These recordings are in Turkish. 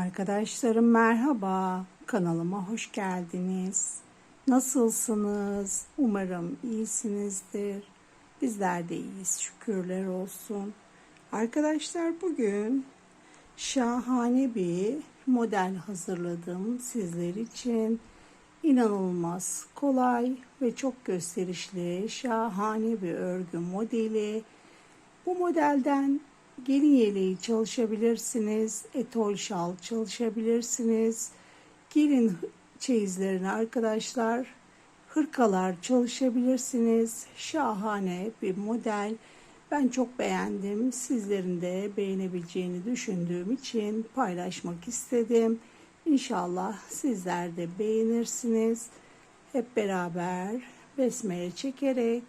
Arkadaşlarım merhaba. Kanalıma hoş geldiniz. Nasılsınız? Umarım iyisinizdir. Bizler de iyiyiz. Şükürler olsun. Arkadaşlar bugün şahane bir model hazırladım sizler için. İnanılmaz kolay ve çok gösterişli, şahane bir örgü modeli. Bu modelden gelin yeleği çalışabilirsiniz, etol şal çalışabilirsiniz. Gelin çeyizlerini arkadaşlar, hırkalar çalışabilirsiniz. Şahane bir model. Ben çok beğendim. Sizlerin de beğenebileceğini düşündüğüm için paylaşmak istedim. İnşallah sizler de beğenirsiniz. Hep beraber besmele çekerek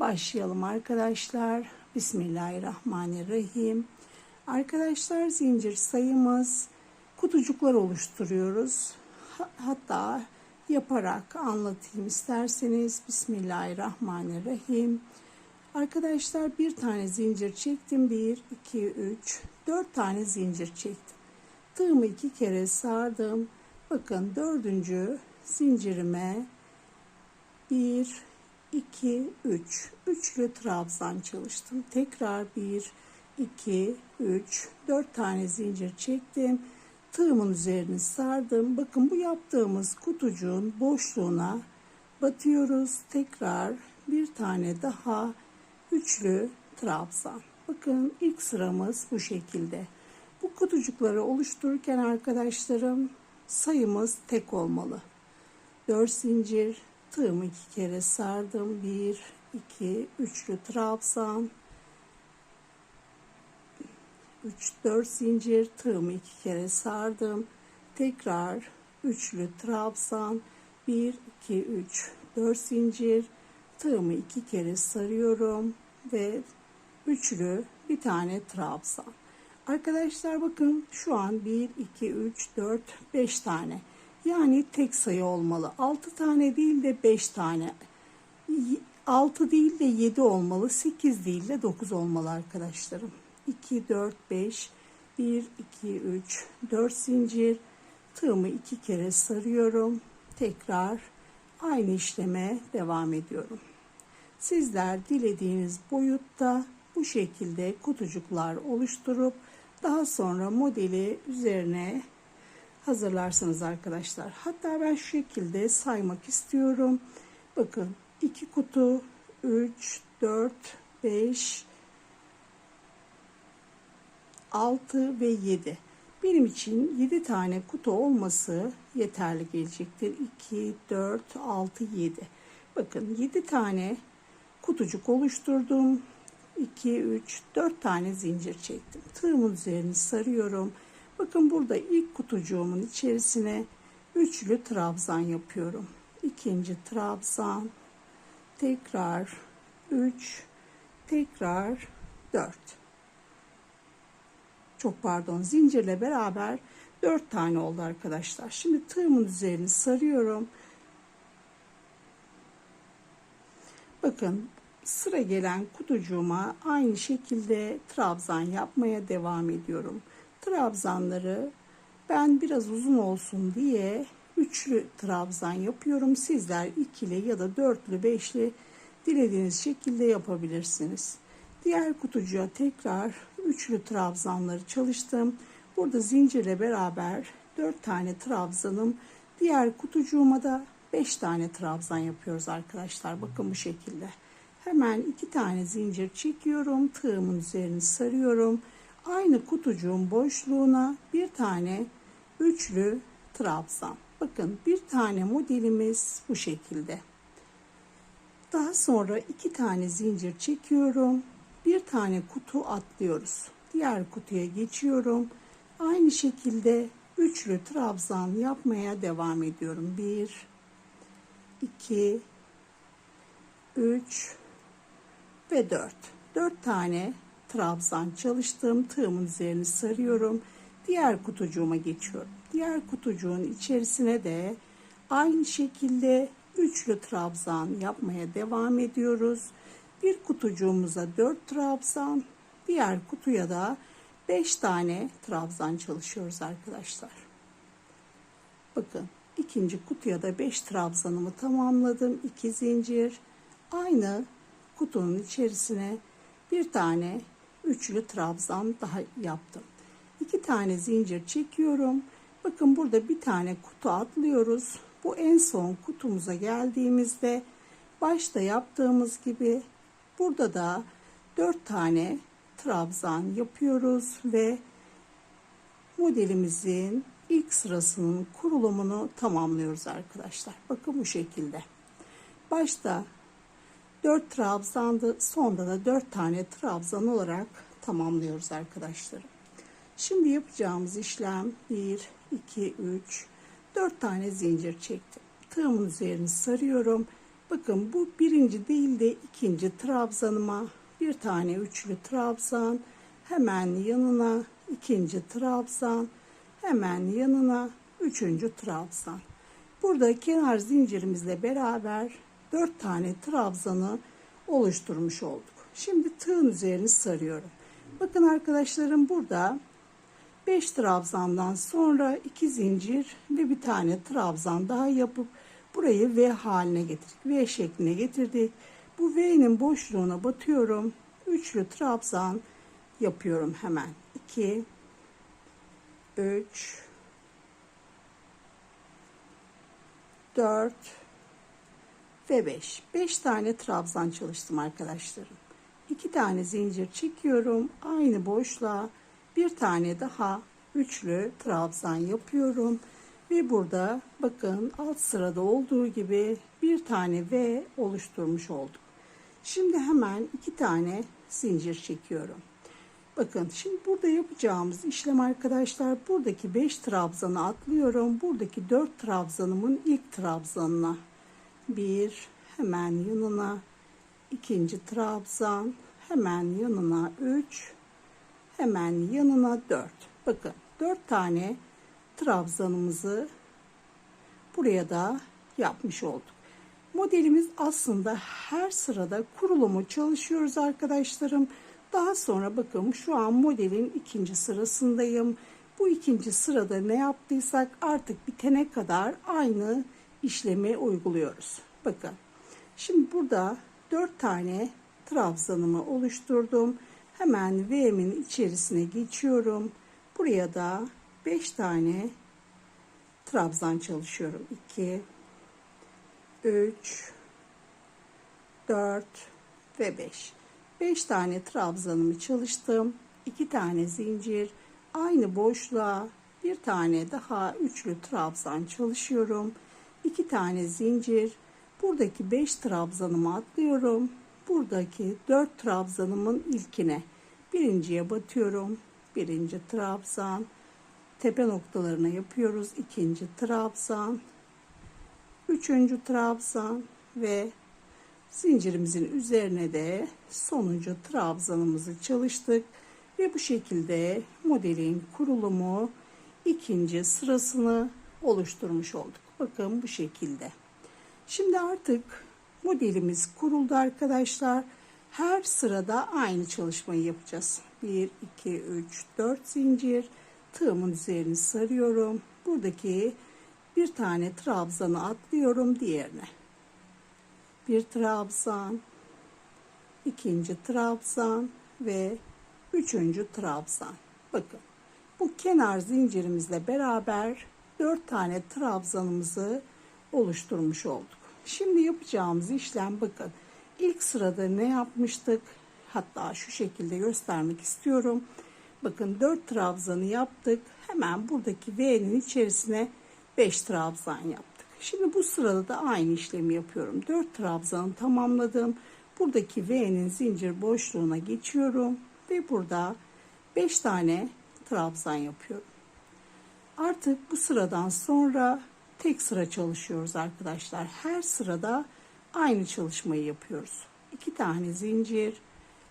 başlayalım arkadaşlar. Bismillahirrahmanirrahim. Arkadaşlar zincir sayımız kutucuklar oluşturuyoruz. Hatta yaparak anlatayım isterseniz. Bismillahirrahmanirrahim. Arkadaşlar bir tane zincir çektim. 1, 2, 3, 4 tane zincir çektim. Tığımı iki kere sardım. Bakın dördüncü zincirime 1, 2, 3. Üçlü trabzan çalıştım. Tekrar 1, 2, 3, 4 tane zincir çektim. Tığımın üzerini sardım. Bakın bu yaptığımız kutucuğun boşluğuna batıyoruz. Tekrar bir tane daha üçlü trabzan. Bakın ilk sıramız bu şekilde. Bu kutucukları oluştururken arkadaşlarım sayımız tek olmalı. 4 zincir, tığımı iki kere sardım. 1, 2, üçlü trabzan. 3, 4 zincir, tığımı iki kere sardım. Tekrar üçlü trabzan. 1, 2, 3, 4 zincir, tığımı iki kere sarıyorum ve üçlü bir tane trabzan. Arkadaşlar bakın şu an 1, 2, 3, 4, 5 tane. Yani tek sayı olmalı. 6 tane değil de 5 tane. 6 değil de 7 olmalı. 8 değil de 9 olmalı arkadaşlarım. 2, 4, 5, 1, 2, 3, 4 zincir. Tığımı iki kere sarıyorum. Tekrar aynı işleme devam ediyorum. Sizler dilediğiniz boyutta bu şekilde kutucuklar oluşturup daha sonra modeli üzerine hazırlarsınız arkadaşlar. Hatta ben şu şekilde saymak istiyorum. Bakın 2 kutu 3, 4, 5, 6 ve 7. Benim için 7 tane kutu olması yeterli gelecektir. 2, 4, 6, 7. Bakın 7 tane kutucuk oluşturdum. 2, 3, 4 tane zincir çektim. Tığımın üzerini sarıyorum. Bakın burada ilk kutucuğumun içerisine üçlü trabzan yapıyorum. İkinci trabzan, tekrar 3, tekrar 4. Çok pardon zincirle beraber 4 tane oldu arkadaşlar. Şimdi tığımın üzerini sarıyorum. Bakın sıra gelen kutucuğuma aynı şekilde trabzan yapmaya devam ediyorum. Trabzanları ben biraz uzun olsun diye üçlü trabzan yapıyorum. Sizler ikili ya da dörtlü, beşli dilediğiniz şekilde yapabilirsiniz. Diğer kutucuğa tekrar üçlü trabzanları çalıştım. Burada zincirle beraber dört tane trabzanım. Diğer kutucuğuma da beş tane trabzan yapıyoruz arkadaşlar. Bakın bu şekilde. Hemen iki tane zincir çekiyorum. Tığımın üzerini sarıyorum. Aynı kutucuğun boşluğuna bir tane üçlü trabzan. Bakın bir tane modelimiz bu şekilde. Daha sonra iki tane zincir çekiyorum. Bir tane kutu atlıyoruz. Diğer kutuya geçiyorum. Aynı şekilde üçlü trabzan yapmaya devam ediyorum. Bir, iki, üç ve dört. Dört tane trabzan çalıştım. Tığımın üzerini sarıyorum. Diğer kutucuğuma geçiyorum. Diğer kutucuğun içerisine de aynı şekilde üçlü trabzan yapmaya devam ediyoruz. Bir kutucuğumuza 4 trabzan, diğer kutuya da 5 tane trabzan çalışıyoruz arkadaşlar. Bakın ikinci kutuya da 5 trabzanımı tamamladım. 2 zincir. Aynı kutunun içerisine bir tane üçlü trabzan daha yaptım. 2 tane zincir çekiyorum. Bakın burada bir tane kutu atlıyoruz. Bu en son kutumuza geldiğimizde başta yaptığımız gibi burada da 4 tane trabzan yapıyoruz ve modelimizin ilk sırasının kurulumunu tamamlıyoruz arkadaşlar. Bakın bu şekilde. Başta 4 trabzandı. Sonda da 4 tane trabzan olarak tamamlıyoruz arkadaşlarım. Şimdi yapacağımız işlem 1, 2, 3, 4 tane zincir çektim. Tığımın üzerini sarıyorum. Bakın bu birinci değil de ikinci trabzanıma bir tane üçlü trabzan hemen yanına ikinci trabzan hemen yanına üçüncü trabzan. Burada kenar zincirimizle beraber dört tane trabzanı oluşturmuş olduk. Şimdi tığın üzerini sarıyorum. Bakın arkadaşlarım burada 5 trabzandan sonra 2 zincir ve bir tane trabzan daha yapıp burayı V haline getirdik. V şekline getirdik. Bu V'nin boşluğuna batıyorum. Üçlü trabzan yapıyorum hemen. 2 3 4 ve 5. 5 tane trabzan çalıştım arkadaşlarım. 2 tane zincir çekiyorum. Aynı boşluğa bir tane daha üçlü trabzan yapıyorum. Ve burada bakın alt sırada olduğu gibi bir tane V oluşturmuş olduk. Şimdi hemen iki tane zincir çekiyorum. Bakın şimdi burada yapacağımız işlem arkadaşlar buradaki 5 trabzanı atlıyorum. Buradaki 4 trabzanımın ilk trabzanına bir hemen yanına. İkinci trabzan hemen yanına 3 hemen yanına 4 bakın 4 tane trabzanımızı buraya da yapmış olduk. Modelimiz aslında her sırada kurulumu çalışıyoruz arkadaşlarım. Daha sonra bakın şu an modelin ikinci sırasındayım. Bu ikinci sırada ne yaptıysak artık bitene kadar aynı işlemi uyguluyoruz bakın şimdi burada 4 tane trabzanımı oluşturdum. Hemen V'min içerisine geçiyorum. Buraya da 5 tane trabzan çalışıyorum. 2 3 4 ve 5. 5 tane trabzanımı çalıştım. 2 tane zincir, aynı boşluğa bir tane daha üçlü trabzan çalışıyorum. 2 tane zincir, buradaki 5 trabzanımı atlıyorum buradaki dört trabzanımın ilkine birinciye batıyorum. Birinci trabzan tepe noktalarına yapıyoruz. ikinci trabzan üçüncü trabzan ve zincirimizin üzerine de sonuncu trabzanımızı çalıştık ve bu şekilde modelin kurulumu ikinci sırasını oluşturmuş olduk. Bakın bu şekilde. Şimdi artık Modelimiz kuruldu arkadaşlar. Her sırada aynı çalışmayı yapacağız. 1, 2, 3, 4 zincir. Tığımın üzerini sarıyorum. Buradaki bir tane trabzanı atlıyorum diğerine. Bir trabzan, ikinci trabzan ve üçüncü trabzan. Bakın bu kenar zincirimizle beraber dört tane trabzanımızı oluşturmuş olduk. Şimdi yapacağımız işlem bakın. İlk sırada ne yapmıştık? Hatta şu şekilde göstermek istiyorum. Bakın 4 trabzanı yaptık. Hemen buradaki V'nin içerisine 5 trabzan yaptık. Şimdi bu sırada da aynı işlemi yapıyorum. 4 trabzanı tamamladım. Buradaki V'nin zincir boşluğuna geçiyorum ve burada 5 tane trabzan yapıyorum. Artık bu sıradan sonra tek sıra çalışıyoruz arkadaşlar. Her sırada aynı çalışmayı yapıyoruz. İki tane zincir,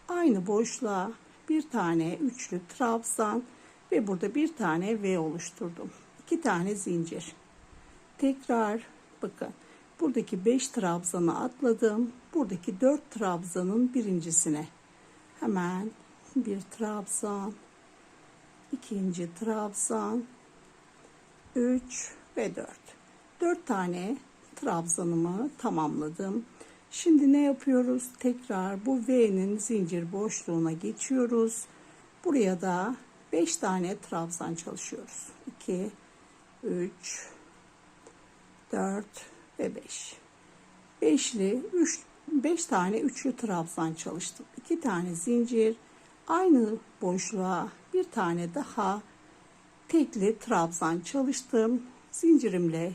aynı boşluğa bir tane üçlü trabzan ve burada bir tane V oluşturdum. İki tane zincir. Tekrar bakın buradaki 5 trabzanı atladım. Buradaki 4 trabzanın birincisine hemen bir trabzan ikinci trabzan, 3 ve 4. 4 tane trabzanımı tamamladım. Şimdi ne yapıyoruz? Tekrar bu V'nin zincir boşluğuna geçiyoruz. Buraya da 5 tane trabzan çalışıyoruz. 2 3 4 ve 5. Beşli 3 5 tane üçlü trabzan çalıştım. 2 tane zincir, aynı boşluğa bir tane daha tekli trabzan çalıştım. Zincirimle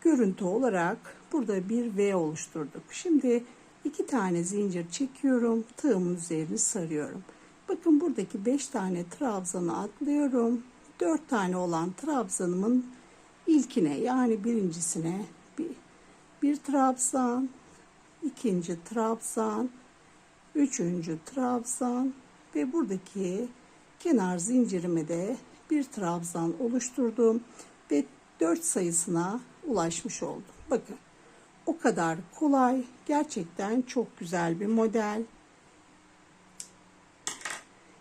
görüntü olarak burada bir V oluşturduk. Şimdi iki tane zincir çekiyorum. Tığımın üzerini sarıyorum. Bakın buradaki 5 tane trabzanı atlıyorum. 4 tane olan trabzanımın ilkine yani birincisine bir, bir trabzan, ikinci trabzan, üçüncü trabzan ve buradaki kenar zincirime de bir trabzan oluşturdum ve 4 sayısına ulaşmış oldum. Bakın o kadar kolay gerçekten çok güzel bir model.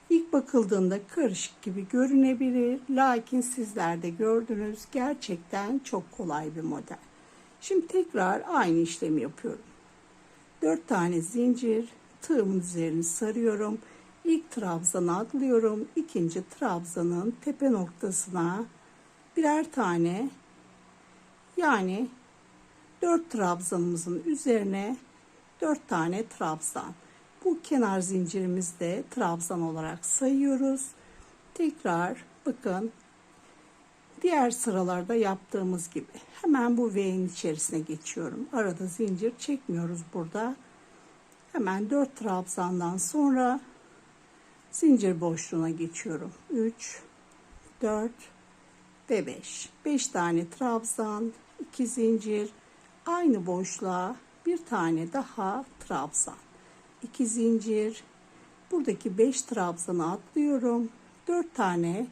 İlk bakıldığında karışık gibi görünebilir. Lakin sizler de gördünüz gerçekten çok kolay bir model. Şimdi tekrar aynı işlemi yapıyorum. 4 tane zincir tığımın üzerini sarıyorum. İlk trabzanı atlıyorum. İkinci trabzanın tepe noktasına birer tane yani 4 trabzanımızın üzerine 4 tane trabzan. Bu kenar zincirimizde trabzan olarak sayıyoruz. Tekrar bakın diğer sıralarda yaptığımız gibi hemen bu V'nin içerisine geçiyorum. Arada zincir çekmiyoruz burada. Hemen 4 trabzandan sonra zincir boşluğuna geçiyorum. 3 4 ve 5. 5 tane trabzan, 2 zincir, aynı boşluğa bir tane daha trabzan. 2 zincir. Buradaki 5 trabzanı atlıyorum. 4 tane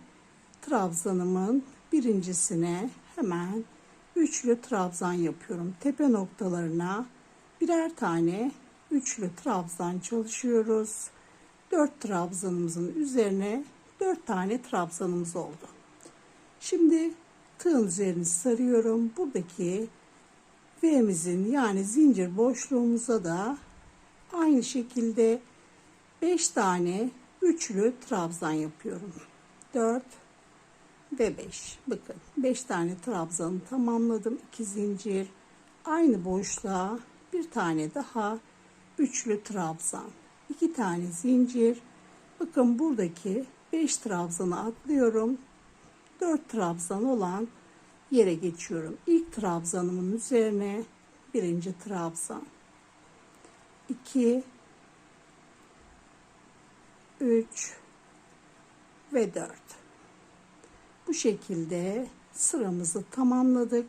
trabzanımın birincisine hemen üçlü trabzan yapıyorum. Tepe noktalarına birer tane üçlü trabzan çalışıyoruz. 4 trabzanımızın üzerine 4 tane trabzanımız oldu. Şimdi tığın üzerini sarıyorum. Buradaki V'mizin yani zincir boşluğumuza da aynı şekilde 5 tane üçlü trabzan yapıyorum. 4 ve 5. Bakın 5 tane trabzanı tamamladım. 2 zincir. Aynı boşluğa bir tane daha üçlü trabzan. 2 tane zincir. Bakın buradaki 5 trabzanı atlıyorum. 4 trabzan olan yere geçiyorum. İlk trabzanımın üzerine birinci trabzan. 2 3 ve 4. Bu şekilde sıramızı tamamladık.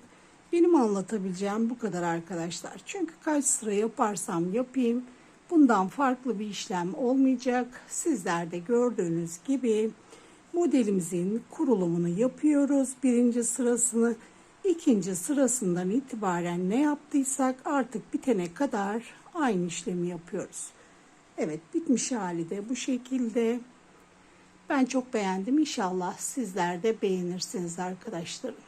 Benim anlatabileceğim bu kadar arkadaşlar. Çünkü kaç sıra yaparsam yapayım bundan farklı bir işlem olmayacak. Sizler de gördüğünüz gibi modelimizin kurulumunu yapıyoruz. Birinci sırasını ikinci sırasından itibaren ne yaptıysak artık bitene kadar aynı işlemi yapıyoruz. Evet bitmiş hali de bu şekilde. Ben çok beğendim. İnşallah sizler de beğenirsiniz arkadaşlarım.